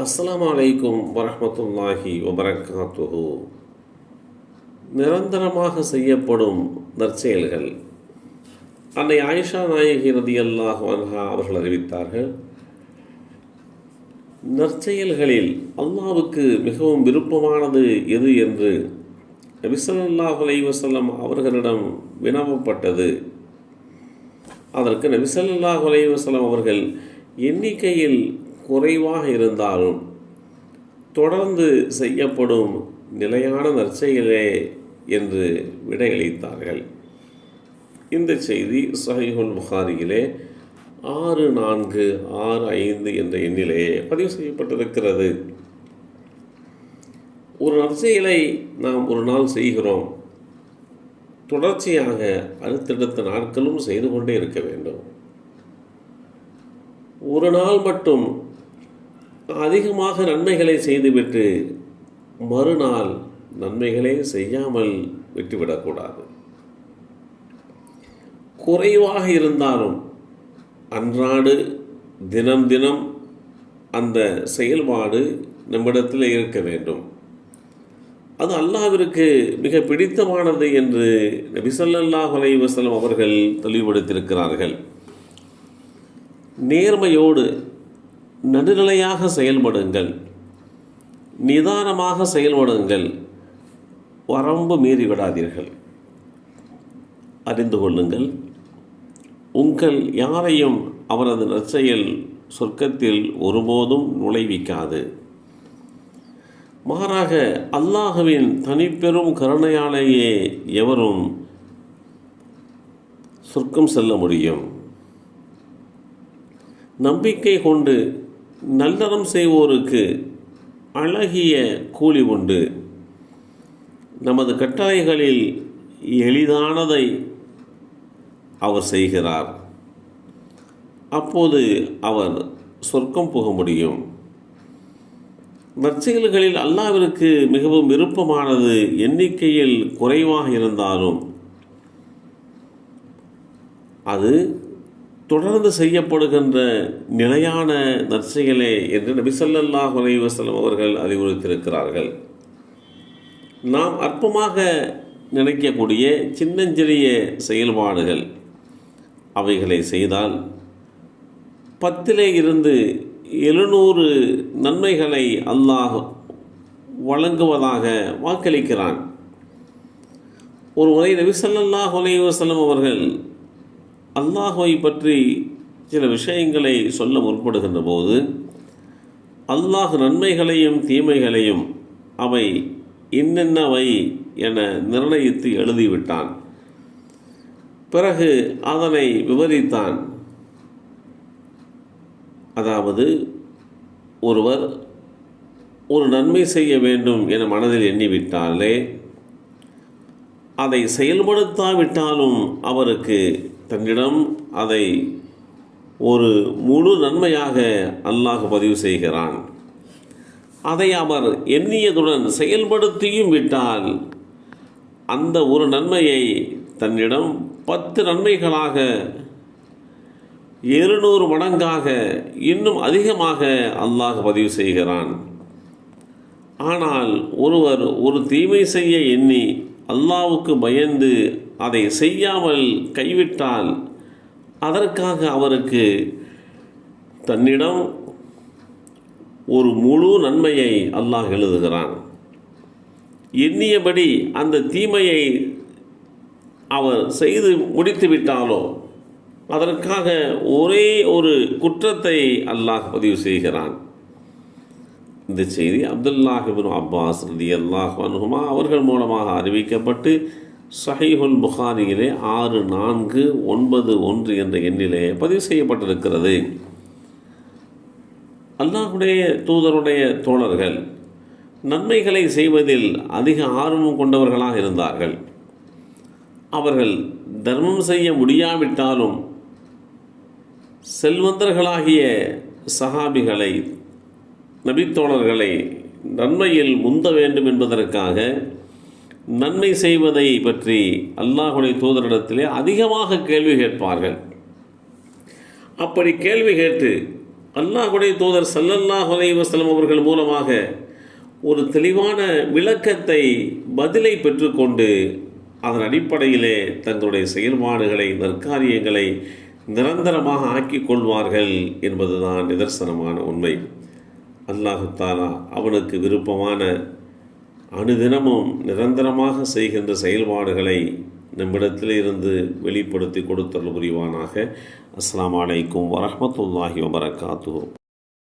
அஸ்லாம் அலைக்கும் வரமத்துல்லாஹி வபரகாத்துஹு. நிரந்தரமாக செய்யப்படும் நற்செயல்கள். அன்னை ஆயிஷா நாயகி ரதி அல்லாஹ் அன்ஹா அவர்கள் அறிவித்தார்கள் நற்செயல்களில் அல்லாவுக்கு மிகவும் விருப்பமானது எது என்று நபிசல்லாஹ் அலைவசல்லம் அவர்களிடம் வினவப்பட்டது. அதற்கு நபிசல்லாஹ் அலைஹி அவர்கள் எண்ணிக்கையில் குறைவாக இருந்தாலும் தொடர்ந்து செய்யப்படும் நிலையான நற்செயலே என்று விடையளித்தார்கள். இந்த செய்தி சஹிஹுல் புகாரியிலே ஆறு நான்கு ஆறு ஐந்து என்ற எண்ணிலே பதிவு செய்யப்பட்டிருக்கிறது. ஒரு நற்செயலை நாம் ஒரு நாள் செய்கிறோம். தொடர்ச்சியாக அடுத்தடுத்த நாட்களும் செய்து கொண்டே இருக்க வேண்டும். ஒரு நாள் மட்டும் அதிகமாக நன்மைகளை செய்துவிட்டு மறுநாள் நன்மைகளே செய்யாமல் விட்டுவிடக்கூடாது. குறைவாக இருந்தாலும் அன்றாடு தினம் தினம் அந்த செயல்பாடு நம்மிடத்தில் இருக்க வேண்டும். அது அல்லாவிற்கு மிக பிடித்தமானது என்று நபிசல்லாஹ் அலைவசலம் அவர்கள் தெளிவுபடுத்தியிருக்கிறார்கள். நேர்மையோடு நடுநிலையாக செயல்படுங்கள். நிதானமாக செயல்படுங்கள். வரம்பு மீறி விடாதீர்கள். அறிந்து கொள்ளுங்கள். உங்கள் யாரையும் அவரது நற்செயல் சொர்க்கத்தில் ஒருபோதும் நுழைவிக்காது. மாறாக அல்லாஹுவின் தனிப்பெரும் கருணையாலேயே எவரும் சொர்க்கம் செல்ல முடியும். நம்பிக்கை கொண்டு நல்லறம் செய்வோருக்கு அழகிய கூலி உண்டு. நமது கட்டளைகளில் எளிதானதை அவர் செய்கிறார். அப்போது அவர் சொர்க்கம் போக முடியும். நற்செயல்களில் அல்லாவிற்கு மிகவும் விருப்பமானது எண்ணிக்கையில் குறைவாக இருந்தாலும் அது தொடர்ந்து செய்யப்படுகின்ற நிலையான நற்செயலே என்று நபிசல்லாஹ் ஹுலைவசலம் அவர்கள் அறிவுறுத்தியிருக்கிறார்கள். நாம் அற்பமாக நினைக்கக்கூடிய சின்னஞ்சிறிய செயல்பாடுகள் அவைகளை செய்தால் பத்திலே இருந்து எழுநூறு நன்மைகளை அல்லாஹ் வழங்குவதாக வாக்களிக்கிறான். ஒரு முறை நபிசல்லாஹ் ஹுலைவசலம் அவர்கள் அல்லாஹுவை பற்றி சில விஷயங்களை சொல்ல முற்படுகின்ற போது அல்லாஹ் நன்மைகளையும் தீமைகளையும் அவை இன்னென்னவை என நிர்ணயித்து எழுதிவிட்டான். பிறகு அதனை விவரித்தான். அதாவது ஒருவர் ஒரு நன்மை செய்ய வேண்டும் என மனதில் எண்ணிவிட்டாலே அதை செயல்படுத்தாவிட்டாலும் அவருக்கு தன்னிடம் அதை ஒரு முழு நன்மையாக அல்லாஹ் பதிவு செய்கிறான். அதை அவர் எண்ணியதுடன் செயல்படுத்தியும் விட்டால் அந்த ஒரு நன்மையை தன்னிடம் பத்து நன்மைகளாக இருநூறு மடங்காக இன்னும் அதிகமாக அல்லாஹ் பதிவு செய்கிறான். ஆனால் ஒருவர் ஒரு தீமை செய்ய எண்ணி அல்லாவுக்கு பயந்து அதை செய்யாமல் கைவிட்டால் அதற்காக அவருக்கு தன்னிடம் ஒரு முழு நன்மையை அல்லாஹ் எழுதுகிறான். எண்ணியபடி அந்த தீமையை அவர் செய்து முடித்து விட்டாலோ அதற்காக ஒரே ஒரு குற்றத்தை அல்லாஹ் பதிவு செய்கிறான். இந்த செய்தி அப்துல்லாஹிபின் அப்பாஸ் ரதி அல்லாஹ் அனுகுமா அவர்கள் மூலமாக அறிவிக்கப்பட்டு சஹீஹுல் புகாரியிலே ஆறு நான்கு ஒன்பது ஒன்று என்ற எண்ணிலே பதிவு செய்யப்பட்டிருக்கிறது. அல்லாஹுடைய தூதருடைய தோழர்கள் நன்மைகளை செய்வதில் அதிக ஆர்வம் கொண்டவர்களாக இருந்தார்கள். அவர்கள் தர்மம் செய்ய முடியாவிட்டாலும் செல்வந்தர்களாகிய சஹாபிகளை நபித்தோழர்களை நன்மையில் முந்த வேண்டும் என்பதற்காக நன்மை செய்வதை பற்றி அல்லாஹுடைய தூதரிடத்திலே அதிகமாக கேள்வி கேட்பார்கள். அப்படி கேள்வி கேட்டு அல்லாஹுடைய தூதர் சல்லல்லாஹு அலைஹி அவர்கள் மூலமாக ஒரு தெளிவான விளக்கத்தை பதிலை பெற்றுக்கொண்டு அதன் அடிப்படையிலே தங்களுடைய செயல்பாடுகளை நற்காரியங்களை நிரந்தரமாக ஆக்கிக் கொள்வார்கள் என்பதுதான் நிதர்சனமான உண்மை. அல்லாஹு தாலா அவனுக்கு விருப்பமான அணுதினமும் நிரந்தரமாக செய்கின்ற செயல்பாடுகளை நம்மிடத்தில் இருந்து வெளிப்படுத்தி கொடுத்தல் புரிவானாக. அஸ்லாம் அலைக்கும் வரமத்துல்லாஹி வபரகாத்து